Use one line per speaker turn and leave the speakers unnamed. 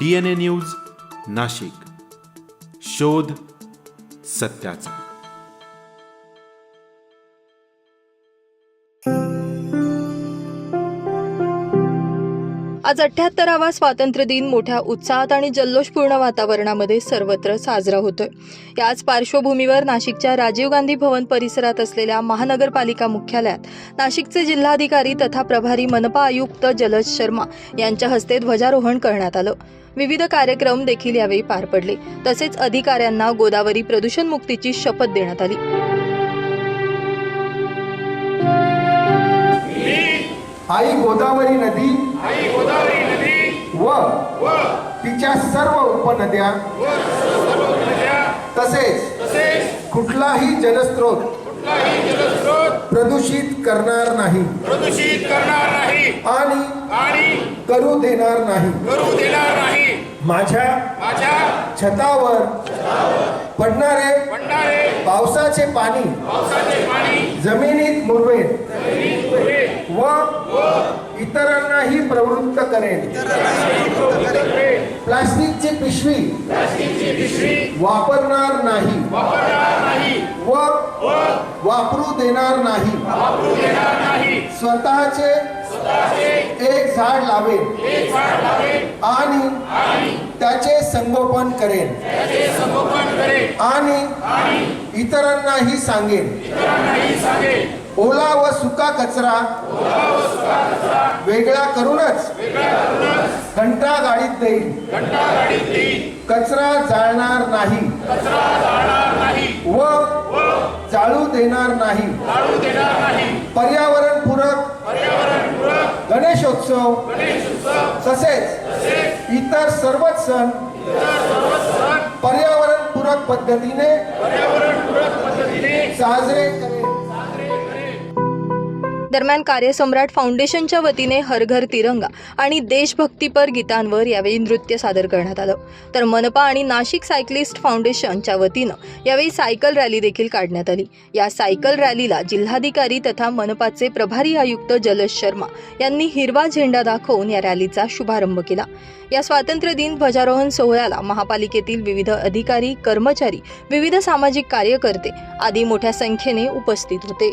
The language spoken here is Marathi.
DNA news Nashik. शोध सत्याचा.
आज अठ्याहत्तरावा स्वातंत्र्य दिन मोठ्या उत्साहात आणि जल्लोषपूर्ण वातावरणामध्ये सर्वत्र साजरा होतोय. याच पार्श्वभूमीवर नाशिकच्या राजीव गांधी भवन परिसरात असलेल्या महानगरपालिका मुख्यालयात नाशिकचे जिल्हाधिकारी तथा प्रभारी मनपा आयुक्त जलज शर्मा यांच्या हस्ते ध्वजारोहण करण्यात आलं. विविध कार्यक्रम देखील यावेळी पार पडले. तसेच अधिकाऱ्यांना गोदावरी प्रदूषण मुक्तीची शपथ देण्यात आली.
आई गोदावरी नदी व तिच्या सर्व उपनद्या तसेच कुठलाही जलस्रोत प्रदूषित करणार नाही.
प्रदूषित करणार नाही.
आणि
आणि
करू देणार नाही.
करू देणार नाही
माझ्या छतावर पडणारे
भंडारे
पावसाचे पाणी
पावसाचे पाणी
जमिनीत मुरवेल व इतरांनाही प्रवृत्त करेल प्लास्टिकची पिशवी वापरणार नाही व वापरू देणार नाही. स्वतःचे एक झाड लावेल आणि त्याचे संगोपन करेन. आणि इतरांनाही सांगेन. ओला व सुका कचरा वेगळा करूनच घंटा गाडीत देईल कचरा जाळणार नाही. व जाळू देणार नाही. पर्यावरण पूरक गणेशोत्सव तसेच इतर सर्वच सण पर्यावरण पूरक पद्धतीने साजरे
दरम्यान कार्यसम्राट फाउंडेशनच्या वतीने हर घर तिरंगा आणि देशभक्तीपर गीतांवर यावेळी नृत्य सादर करण्यात आलं. तर मनपा आणि नाशिक सायकलिस्ट फाउंडेशनच्या वतीनं यावेळी सायकल रॅली देखील काढण्यात आली. या सायकल रॅलीला जिल्हाधिकारी तथा मनपाचे प्रभारी आयुक्त जलश शर्मा यांनी हिरवा झेंडा दाखवून या रॅलीचा शुभारंभ केला. या स्वातंत्र्य दिन ध्वजारोहण सोहळ्याला महापालिकेतील विविध अधिकारी कर्मचारी विविध सामाजिक कार्यकर्ते आदी मोठ्या संख्येने उपस्थित होते.